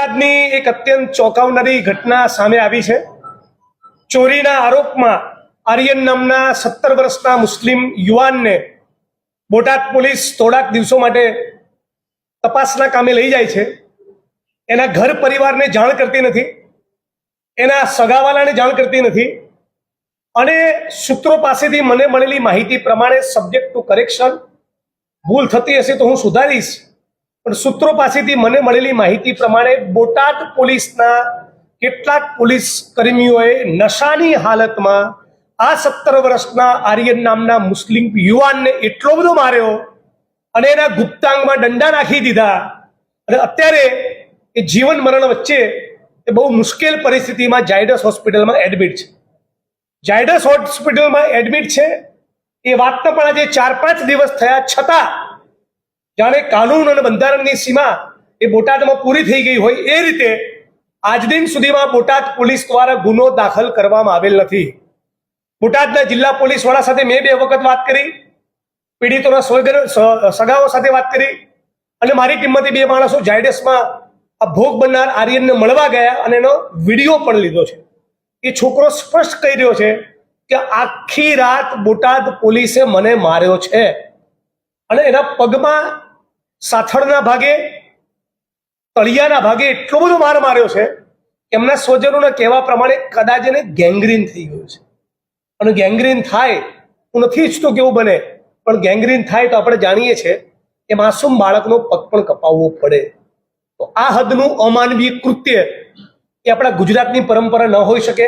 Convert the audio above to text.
અમદાવાદની એક અત્યંત ચોંકાવનારી ઘટના સામે આવી છે. ચોરીના આરોપમાં આર્યન નામના સત્તર વર્ષના મુસ્લિમ યુવાનને બોટાદ પોલીસ થોડાક દિવસો માટે તપાસના કામે લઈ જાય છે. એના ઘર પરિવારને જાણ કરતી નથી. એના સગાવાલાને જાણ કરતી નથી. અને સૂત્રો પાસેથી મને મળેલી માહિતી પ્રમાણે સબ્જેક્ટ ટુ કરેક્શન ભૂલ થતી હશે તો હું સુધારીશ. પણ સૂત્રો પાસેથી મને મળેલી માહિતી પ્રમાણે બોટાદ પોલીસના કેટલાક પોલીસ કર્મીઓએ નશાની હાલતમાં આ સત્તર વર્ષના આર્યન નામના મુસ્લિમ યુવાનને એટલો બધો માર્યો અને એના ગુપ્તાંગમાં દંડા નાખી દીધા. અને અત્યારે એ જીવન મરણ વચ્ચે એ બહુ મુશ્કેલ પરિસ્થિતિમાં જાયડસ હોસ્પિટલમાં એડમિટ છે. જાયડસ હોસ્પિટલમાં એડમિટ છે. એ વાતના પણ આજે ચાર પાંચ દિવસ થયા છતાં જાણે કાનૂન અને બંધારણની સીમા એ બોટાદમાં પૂરી થઈ ગઈ હોય એ રીતે આજ દિન સુધીમાં બોટાદ પોલીસ દ્વારા ગુનો દાખલ કરવામાં આવેલ નથી. બોટાદના જિલ્લા પોલીસ વડા સાથે મેં બે વખત વાત કરી, પીડિતોના સગાઓ સાથે વાત કરી અને મારી ટીમમાંથી બે માણસો જાયડસમાં આ ભોગ બનનાર આર્યનને મળવા ગયા અને એનો વીડિયો પણ લીધો છે. એ છોકરો સ્પષ્ટ કહી રહ્યો છે કે આખી રાત બોટાદ પોલીસે મને માર્યો છે. અને એના પગમાં સાથળના ભાગે, તળિયાના ભાગે એટલો બધો માર માર્યો છે એમના સ્વજનોના કહેવા પ્રમાણે કદાચ એને ગેંગ્રીન થઈ ગયું છે. અને ગેંગ્રીન થાય, હું નથી ઈચ્છતો કેવું બને, પણ ગેંગ્રીન થાય તો આપણે જાણીએ છીએ કે માસૂમ બાળકનો પગ પણ કપાવવો પડે. તો આ હદનું અમાનવીય કૃત્ય એ આપણા ગુજરાતની પરંપરા ન હોઈ શકે.